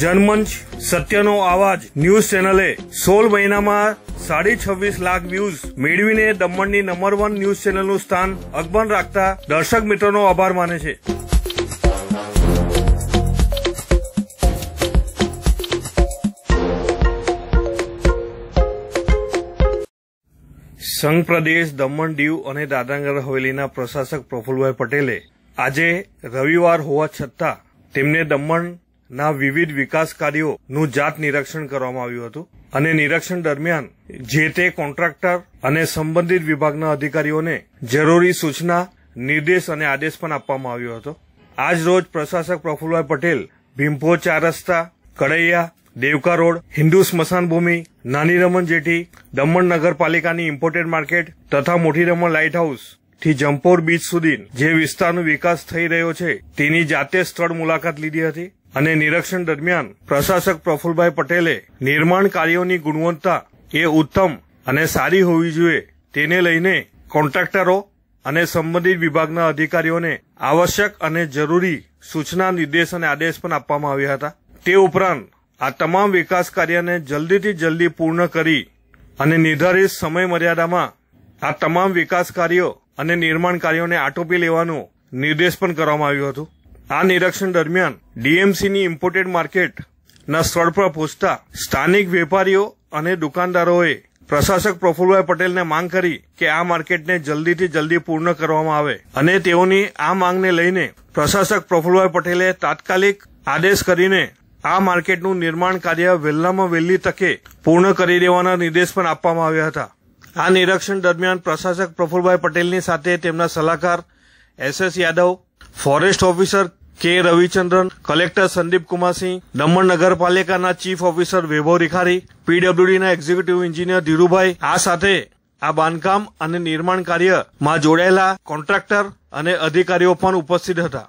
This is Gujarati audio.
જનમંચ, સત્યનો આવાજ, ન્યૂઝ ચેનલે સોળ મહિનામાં સાડી છવ્વીસ લાખ વ્યૂઝ મેળવીને દમણની નંબર વન ન્યૂઝ ચેનલનું સ્થાન અકબંધ રાખતા દર્શક મિત્રોનો આભાર માને છે. સંઘ પ્રદેશ દમણ દીવ અને દાદરાનગર હવેલીના પ્રશાસક પ્રફુલભાઈ પટેલે આજે રવિવાર હોવા છતાં તેમને દમણના વિવિધ વિકાસ કાર્યોનું જાત નિરીક્ષણ કરવામાં આવ્યું હતું. અને નિરીક્ષણ દરમિયાન જે તે કોન્ટ્રાક્ટર અને સંબંધિત વિભાગના અધિકારીઓને જરૂરી સૂચના, નિર્દેશ અને આદેશ પણ આપવામાં આવ્યો હતો. આજ રોજ પ્રશાસક પ્રફુલભાઈ પટેલ ભીમપો ચાર રસ્તા કડૈયા દેવકા રોડ, હિન્દુ સ્મશાન ભૂમિ, નાની રમણ જેઠી દમણ નગરપાલિકાની ઇમ્પોર્ટેડ માર્કેટ તથા મોટી રમણ લાઇટ હાઉસથી જમ્પોર બીચ સુધી જે વિસ્તારનો વિકાસ થઈ રહ્યો છે, તેની જાતે સ્થળ મુલાકાત લીધી હતી. અને નિરીક્ષણ દરમિયાન પ્રશાસક પ્રફુલભાઈ પટેલે નિર્માણ કાર્યોની ગુણવત્તા એ ઉત્તમ અને સારી હોવી જોઈએ તેને લઈને કોન્ટ્રાક્ટરો અને સંબંધિત વિભાગના અધિકારીઓને આવશ્યક અને જરૂરી સૂચના, નિર્દેશ અને આદેશ પણ આપવામાં આવ્યા હતા. તે ઉપરાંત આ તમામ વિકાસ કાર્યને જલ્દીથી જલ્દી પૂર્ણ કરી અને નિર્ધારિત સમય મર્યાદામાં આ તમામ વિકાસ કાર્યો અને નિર્માણ કાર્યોને આટોપી લેવાનો નિર્દેશ પણ કરવામાં આવ્યો હતો. આ નિરીક્ષણ દરમિયાન ડીએમસીની ઇમ્પોર્ટેડ માર્કેટના સ્થળ પર પહોંચતા સ્થાનિક વેપારીઓ અને દુકાનદારોએ પ્રશાસક પ્રફુલભાઈ પટેલને માંગ કરી કે આ માર્કેટને જલ્દીથી જલ્દી પૂર્ણ કરવામાં આવે અને તેઓની આ માંગને લઈને પ્રશાસક પ્રફુલભાઈ પટેલે તાત્કાલિક આદેશ કરીને આ માર્કેટનું નિર્માણ કાર્ય વહેલામાં વહેલી તકે પૂર્ણ કરી દેવાના નિર્દેશ પણ આપવામાં આવ્યા હતા. આ નિરીક્ષણ દરમિયાન પ્રશાસક પ્રફુલભાઈ પટેલની સાથે તેમના સલાહકાર S S Yadav forest officer K Ravichandran, collector Sandeep Kumarsingh, Daman નગરપાલિકાના ચીફ ઓફિસર વૈભવ રિખારી, પીડબ્લ્યુડીના એક્ઝિક્યુટિવ એન્જિનિયર ધીરુભાઈ, આ સાથે આ બાંધકામ અને નિર્માણ કાર્યમાં જોડાયેલા કોન્ટ્રાક્ટર અને અધિકારીઓ પણ ઉપસ્થિત હતા.